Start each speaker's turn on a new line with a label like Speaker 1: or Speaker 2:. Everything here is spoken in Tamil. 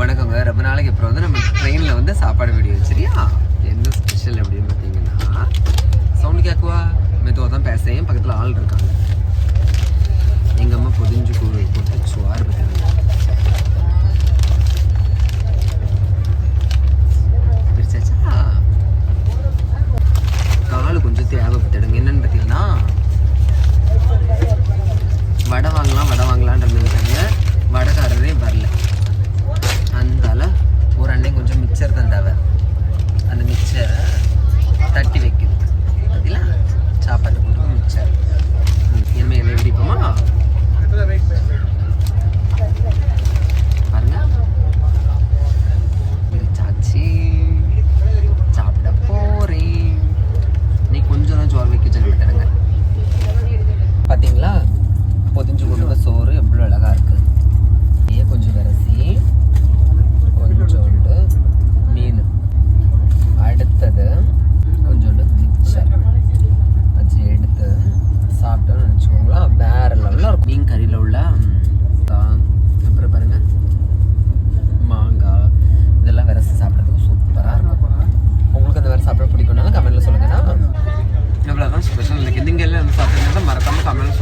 Speaker 1: வணக்கங்க. ரொம்ப நாளைக்கு அப்புறம் வந்து நம்ம ட்ரெயினில் வந்து சாப்பாடு வீடியோ சரியா என்ன ஸ்பெஷல் அப்படின்னு பார்த்தீங்கன்னா சவுண்ட் கேட்குவா மெதுவாக தான் பேசுறேன். பக்கத்தில் ஆள் இருக்காங்க. আচ্ছা സമയം